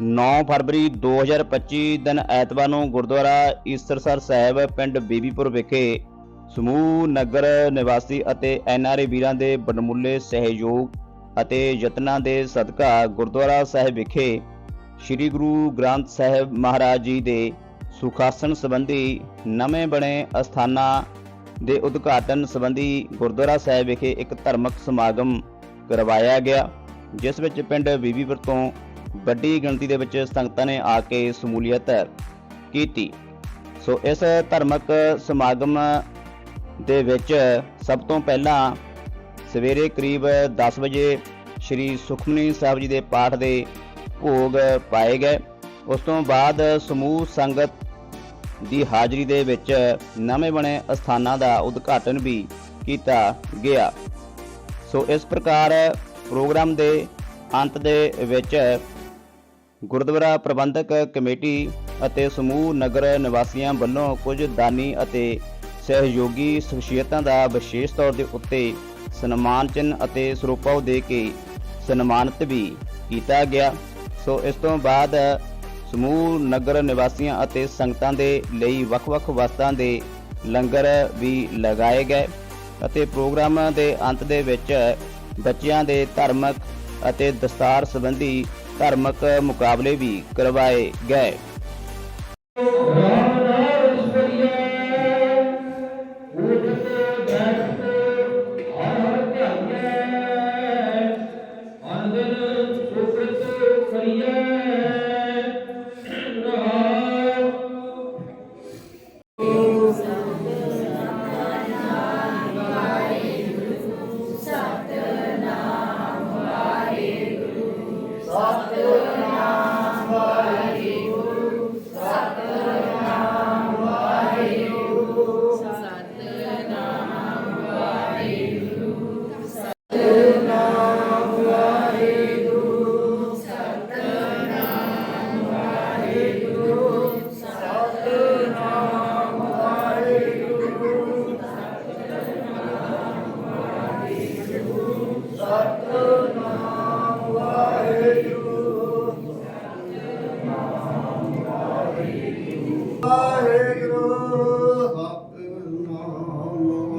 9 ਫਰਵਰੀ 2025 ਦਿਨ ਐਤਵਾਰ ਨੂੰ ਗੁਰਦੁਆਰਾ ਈਸਰਸਰ ਸਾਹਿਬ ਪਿੰਡ ਬੀਬੀਪੁਰ ਵਿਖੇ ਸਮੂਹ ਨਗਰ ਨਿਵਾਸੀ ਅਤੇ ਐਨਆਰਏ ਵੀਰਾਂ ਦੇ ਬਨਮੁੱਲੇ ਸਹਿਯੋਗ ਅਤੇ ਯਤਨਾਂ ਦੇ ਸਦਕਾ ਗੁਰਦੁਆਰਾ ਸਾਹਿਬ ਵਿਖੇ ਸ੍ਰੀ ਗੁਰੂ ਗ੍ਰੰਥ ਸਾਹਿਬ ਮਹਾਰਾਜ ਜੀ ਦੇ ਸੁਖਾਸਨ ਸੰਬੰਧੀ ਨਵੇਂ ਬਣੇ ਅਸਥਾਨਾਂ ਦੇ ਉਦਘਾਟਨ ਸੰਬੰਧੀ ਗੁਰਦੁਆਰਾ ਸਾਹਿਬ ਵਿਖੇ ਇੱਕ ਧਰਮਕ ਸਮਾਗਮ ਕਰਵਾਇਆ ਗਿਆ, ਜਿਸ ਵਿੱਚ ਪਿੰਡ ਬੀਬੀਪੁਰ ਤੋਂ ਵੱਡੀ ਗਿਣਤੀ ਦੇ ਵਿੱਚ ਸੰਗਤਾਂ ਨੇ ਆ ਕੇ ਸ਼ਮੂਲੀਅਤ ਕੀਤੀ। ਸੋ ਇਸ ਧਾਰਮਿਕ ਸਮਾਗਮ ਦੇ ਵਿੱਚ ਸਭ ਤੋਂ ਪਹਿਲਾਂ ਸਵੇਰੇ ਕਰੀਬ 10 ਵਜੇ ਸ੍ਰੀ ਸੁਖਮਨੀ ਸਾਹਿਬ ਜੀ ਦੇ ਪਾਠ ਦੇ ਭੋਗ ਪਾਏ ਗਏ। ਉਸ ਤੋਂ ਬਾਅਦ ਸਮੂਹ ਸੰਗਤ ਦੀ ਹਾਜ਼ਰੀ ਦੇ ਵਿੱਚ ਨਵੇਂ ਬਣੇ ਅਸਥਾਨਾਂ ਦਾ ਉਦਘਾਟਨ ਵੀ ਕੀਤਾ ਗਿਆ। ਸੋ ਇਸ ਪ੍ਰਕਾਰ ਪ੍ਰੋਗਰਾਮ ਦੇ ਅੰਤ ਦੇ ਵਿੱਚ ਗੁਰਦੁਆਰਾ ਪ੍ਰਬੰਧਕ ਕਮੇਟੀ ਅਤੇ ਸਮੂਹ ਨਗਰ ਨਿਵਾਸੀਆਂ ਵੱਲੋਂ ਕੁਝ ਦਾਨੀ ਅਤੇ ਸਹਿਯੋਗੀ ਸ਼ਖਸੀਅਤਾਂ ਦਾ ਵਿਸ਼ੇਸ਼ ਤੌਰ ਦੇ ਉੱਤੇ ਸਨਮਾਨ ਚਿੰਨ੍ਹ ਅਤੇ ਸਰੂਪਾਂ ਦੇ ਕੇ ਸਨਮਾਨਿਤ ਵੀ ਕੀਤਾ ਗਿਆ। ਸੋ ਇਸ ਤੋਂ ਬਾਅਦ ਸਮੂਹ ਨਗਰ ਨਿਵਾਸੀਆਂ ਅਤੇ ਸੰਗਤਾਂ ਦੇ ਲਈ ਵੱਖ-ਵੱਖ ਵਸਤਾਂ ਦੇ ਲੰਗਰ ਵੀ ਲਗਾਏ ਗਏ ਅਤੇ ਪ੍ਰੋਗਰਾਮ ਦੇ ਅੰਤ ਦੇ ਵਿੱਚ ਬੱਚਿਆਂ ਦੇ ਧਾਰਮਿਕ ਅਤੇ ਦਸਤਾਰ ਸੰਬੰਧੀ ਧਾਰਮਿਕ ਮੁਕਾਬਲੇ ਵੀ ਕਰਵਾਏ ਗਏ।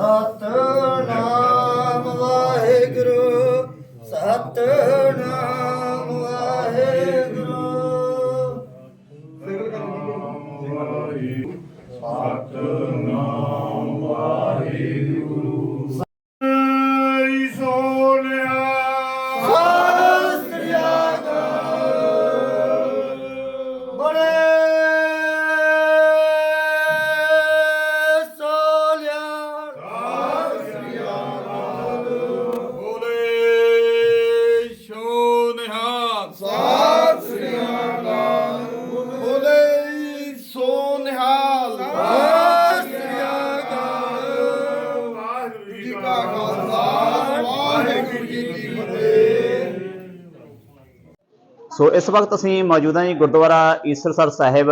ਵਾਹਿਗੁਰੂ ਸੋ ਇਸ ਵਕਤ ਅਸੀਂ ਮੌਜੂਦ ਹਾਂ ਜੀ ਗੁਰਦੁਆਰਾ ਈਸਰਸਰ ਸਾਹਿਬ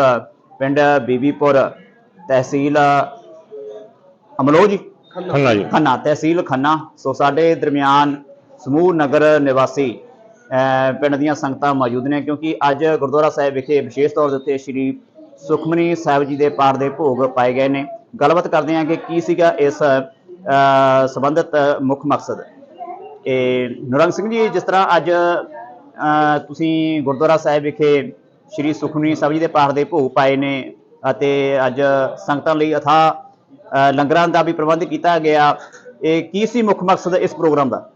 ਪਿੰਡ ਬੀਬੀਪੁਰ ਤਹਿਸੀਲ ਅਮਲੋ ਜੀ? ਖੰਨਾ। ਜੀ। ਖੰਨਾ ਤਹਿਸੀਲ ਖੰਨਾ। ਸੋ ਸਾਡੇ ਦਰਮਿਆਨ ਸਮੂਹ ਨਗਰ ਨਿਵਾਸੀ ਪਿੰਡ ਦੀਆਂ ਸੰਗਤਾਂ ਮੌਜੂਦ ਨੇ ਕਿਉਂਕਿ ਅੱਜ ਗੁਰਦੁਆਰਾ ਸਾਹਿਬ ਵਿਖੇ ਵਿਸ਼ੇਸ਼ ਤੌਰ ਦੇ ਉੱਤੇ ਸ੍ਰੀ ਸੁਖਮਨੀ ਸਾਹਿਬ ਜੀ ਦੇ ਪਾਠ ਦੇ ਭੋਗ ਪਾਏ ਗਏ ਨੇ। ਗੱਲਬਾਤ ਕਰਦੇ ਹਾਂ ਕਿ ਕੀ ਸੀਗਾ ਇਸ ਸੰਬੰਧਿਤ ਮੁੱਖ ਮਕਸਦ। ਇਹ ਨਰੰਗ ਸਿੰਘ ਜੀ ਜਿਸ ਤਰ੍ਹਾਂ ਅੱਜ ਤੁਸੀਂ ਗੁਰਦੁਆਰਾ ਸਾਹਿਬ ਵਿਖੇ ਸ੍ਰੀ ਸੁਖਮਨੀ ਸਾਹਿਬ ਜੀ ਦੇ ਪਾਠ ਦੇ ਭੋਗ ਪਾਏ ਨੇ ਅਤੇ ਅੱਜ ਸੰਗਤਾਂ ਲਈ ਅਹ, ਲੰਗਰਾਂ ਦਾ ਵੀ ਪ੍ਰਬੰਧ ਕੀਤਾ ਗਿਆ। ਇਹ ਕੀ ਸੀ ਮੁੱਖ ਮਕਸਦ ਇਸ ਪ੍ਰੋਗਰਾਮ ਦਾ?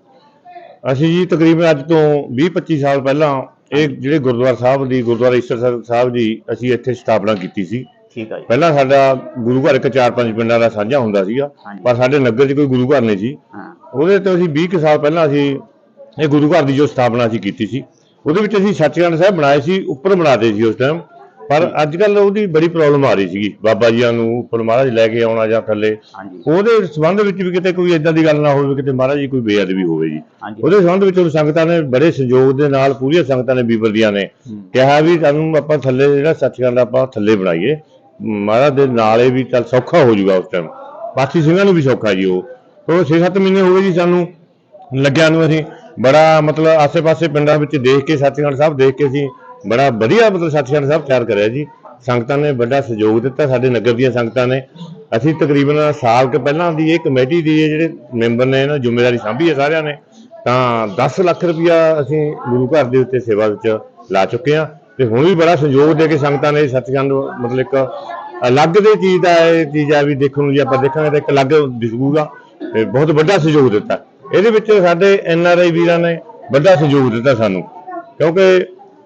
ਅਸੀਂ ਜੀ ਤਕਰੀਬਨ ਅੱਜ ਤੋਂ 20-25 ਸਾਲ ਪਹਿਲਾਂ ਇਹ ਜਿਹੜੇ ਗੁਰਦੁਆਰਾ ਸਾਹਿਬ ਦੀ ਗੁਰਦੁਆਰਾ ਈਸਰ ਸਾਹਿਬ ਦੀ ਅਸੀਂ ਇੱਥੇ ਸਥਾਪਨਾ ਕੀਤੀ ਸੀ। ਠੀਕ ਹੈ ਜੀ। ਪਹਿਲਾਂ ਸਾਡਾ ਗੁਰੂ ਘਰ ਇੱਕ ਚਾਰ ਪੰਜ ਪਿੰਡਾਂ ਦਾ ਸਾਂਝਾ ਹੁੰਦਾ ਸੀਗਾ। ਪਰ ਸਾਡੇ ਨਗਰ 'ਚ ਕੋਈ ਗੁਰੂ ਘਰ ਨਹੀਂ ਸੀ। ਹਾਂ। ਉਹਦੇ ਤੋਂ ਅਸੀਂ 20 ਕੁ ਸਾਲ ਪਹਿਲਾਂ ਅਸੀਂ ਇਹ ਗੁਰੂ ਘਰ ਦੀ ਜੋ ਸਥਾਪਨਾ ਅਸੀਂ ਕੀਤੀ ਸੀ ਉਹਦੇ ਵਿੱਚ ਅਸੀਂ ਸੱਚਖੰਡ ਸਾਹਿਬ ਬਣਾਏ ਸੀ ਉੱਪਰ ਬਣਾਦੇ ਸੀ ਉਸ ਟਾਈਮ ਪਰ ਅੱਜ ਕੱਲ ਉਹਦੀ ਬੜੀ ਪ੍ਰੋਬਲਮ ਆ ਰਹੀ ਸੀਗੀ ਬਾਬਾ ਜੀਆਂ ਨੂੰ ਉੱਪਰ ਮਹਾਰਾਜ ਲੈ ਕੇ ਆਉਣਾ ਜਾਂ ਥੱਲੇ ਉਹਦੇ ਸੰਬੰਧ ਵਿੱਚ ਵੀ ਕਿਤੇ ਕੋਈ ਇਦਾਂ ਦੀ ਗੱਲ ਨਾ ਹੋਵੇ ਕਿਤੇ ਮਹਾਰਾਜ ਜੀ ਕੋਈ ਬੇਅਦਬੀ ਹੋਵੇ ਜੀ। ਉਹਦੇ ਸੰਬੰਧ ਵਿੱਚ ਉਹ ਸੰਗਤਾਂ ਨੇ ਬੜੇ ਸੰਯੋਗ ਦੇ ਨਾਲ ਪੂਰੀਆਂ ਸੰਗਤਾਂ ਨੇ ਬੀਬਰ ਦੀਆਂ ਨੇ। ਕਿਹਾ ਵੀ ਸਾਨੂੰ ਆਪਾਂ ਥੱਲੇ ਜਿਹੜਾ ਸੱਚਖੰਡ ਆਪਾਂ ਥੱਲੇ ਬਣਾਈਏ। ਮਹਾਰਾਜ ਦੇ ਨਾਲੇ ਵੀ ਚੱਲ ਸੌਖਾ ਹੋ ਜਾਊਗਾ ਉਸ ਟਾਈਮ ਬਾਕੀ ਸਿੰਘਾਂ ਨੂੰ ਵੀ ਸੌਖਾ ਜੀ ਉਹ। ਉਹ 6-7 ਮਹੀਨੇ ਹੋ ਗਏ ਜੀ ਸਾਨੂੰ ਲੱਗਿਆ ਨੂੰ ਅਸੀਂ। ਬੜਾ ਮਤਲਬ ਆਸੇ-ਪਾਸੇ ਪਿੰਡਾਂ ਵਿੱਚ ਦੇਖ ਕੇ ਸੱਚਖੰਡ ਸਾਹਿਬ ਦੇਖ ਕੇ ਅਸੀਂ ਬੜਾ ਵਧੀਆ ਮਤਲਬ ਸੱਚਖੰਡ ਸਾਹਿਬ ਤਿਆਰ ਕਰਿਆ ਜੀ। ਸੰਗਤਾਂ ਨੇ ਵੱਡਾ ਸਹਿਯੋਗ ਦਿੱਤਾ ਸਾਡੇ ਨਗਰ ਦੀਆਂ ਸੰਗਤਾਂ ਨੇ। ਅਸੀਂ ਤਕਰੀਬਨ ਸਾਲ ਕੁ ਪਹਿਲਾਂ ਦੀ ਇਹ ਕਮੇਟੀ ਦੀ ਇਹ ਜਿਹੜੇ ਮੈਂਬਰ ਨੇ ਇਹਨਾਂ ਜ਼ਿੰਮੇਵਾਰੀ ਸਾਂਭੀ ਹੈ ਸਾਰਿਆਂ ਨੇ। ਤਾਂ 10 ਲੱਖ ਰੁਪਇਆ ਅਸੀਂ ਗੁਰੂ ਘਰ ਦੇ ਉੱਤੇ ਸੇਵਾ ਵਿੱਚ ਲਾ ਚੁੱਕੇ ਹਾਂ ਤੇ ਹੁਣ ਵੀ ਬੜਾ ਸਹਿਯੋਗ ਦੇ ਕੇ ਸੰਗਤਾਂ ਨੇ ਸੱਚਖੰਡ ਮਤਲਬ ਇੱਕ ਅਲੱਗ ਦੇ ਚੀਜ਼ ਦਾ ਇਹ ਚੀਜ਼ ਆ ਵੀ ਦੇਖਣ ਨੂੰ ਜੇ ਆਪਾਂ ਦੇਖਾਂਗੇ ਤਾਂ ਇੱਕ ਅਲੱਗ ਦਿਸੂਗਾ। ਤੇ ਬਹੁਤ ਵੱਡਾ ਸਹਿਯੋਗ ਦਿੱਤਾ। ਇਹਦੇ ਵਿੱਚ ਸਾਡੇ ਐਨ ਆਰ ਆਈ ਵੀਰਾਂ ਨੇ ਵੱਡਾ ਸਹਿਯੋਗ ਦਿੱਤਾ ਸਾਨੂੰ। ਕਿਉਂਕਿ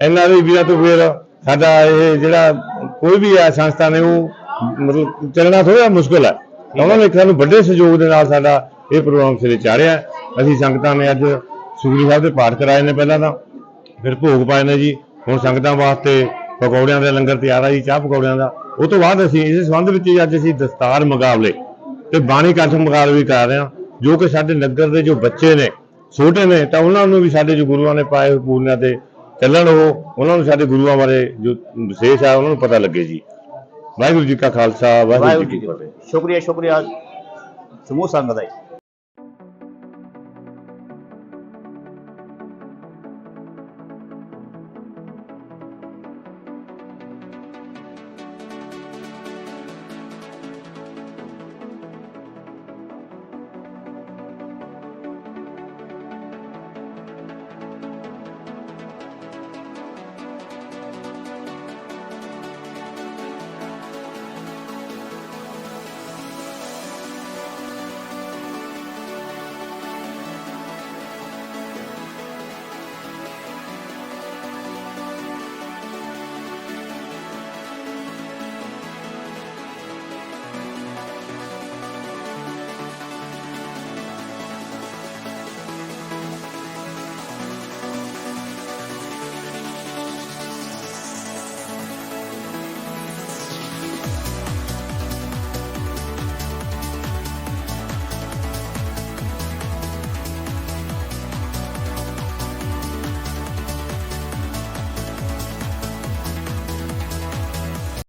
ਐਨ ਆਰ ਆਈ ਵੀਰਾਂ ਤੋਂ ਫਿਰ ਸਾਡਾ ਇਹ ਜਿਹੜਾ ਕੋਈ ਵੀ ਹੈ ਸੰਸਥਾ ਨੇ ਉਹ ਮਤਲਬ ਚੱਲਣਾ ਥੋੜਾ ਮੁਸ਼ਕਲ ਹੈ ਉਹਨਾਂ ਨੇ ਸਾਨੂੰ ਵੱਡੇ ਸਹਿਯੋਗ ਦੇ ਨਾਲ ਸਾਡਾ ਇਹ ਪ੍ਰੋਗਰਾਮ ਸਿਰੇ ਚਾੜਿਆ। ਅਸੀਂ ਸੰਗਤਾਂ ਨੇ ਅੱਜ ਸੁਖਰੀ ਸਾਹਿਬ ਦੇ ਪਾਠ ਕਰਾਏ ਨੇ ਪਹਿਲਾਂ ਤਾਂ। ਫਿਰ ਭੋਗ ਪਾਏ ਨੇ ਜੀ। ਹੁਣ ਸੰਗਤਾਂ ਵਾਸਤੇ ਪਕੌੜਿਆਂ ਦਾ ਲੰਗਰ ਤਿਆਰ ਆ ਜੀ, ਚਾਹ ਪਕੌੜਿਆਂ ਦਾ। ਉਹ ਤੋਂ ਬਾਅਦ ਅਸੀਂ ਇਸ ਸੰਬੰਧ ਵਿੱਚ ਅੱਜ ਅਸੀਂ ਦਸਤਾਰ ਮੁਕਾਬਲੇ ਤੇ ਬਾਣੀ ਕੰਠ ਮੁਕਾਬਲੇ ਵੀ ਕਰ ਰਹੇ ਹਾਂ। ਜੋ ਕਿ ਸਾਡੇ ਨਗਰ ਦੇ ਜੋ ਬੱਚੇ ਨੇ ਛੋਟੇ ਨੇ ਤਾਂ ਉਹਨਾਂ ਨੂੰ ਵੀ ਸਾਡੇ ਜੋ ਗੁਰੂਆਂ ਨੇ ਪਾਏ ਹੋਏ ਪੂਰਨਿਆਂ ਤੇ ਚੱਲਣ ਉਹ ਉਹਨਾਂ ਨੂੰ ਸਾਡੇ ਗੁਰੂਆਂ ਬਾਰੇ ਜੋ ਵਿਸ਼ੇਸ਼ ਆ ਉਹਨਾਂ ਨੂੰ ਪਤਾ ਲੱਗੇ ਜੀ। ਵਾਹਿਗੁਰੂ ਜੀ ਕਾ ਖਾਲਸਾ ਵਾਹਿਗੁਰੂ ਜੀ ਕੀ ਫਤਿਹ। ਸ਼ੁਕਰੀਆ ਸ਼ੁਕਰੀਆ। ਸਮੂਹ ਸੰਗਤ ਦਾ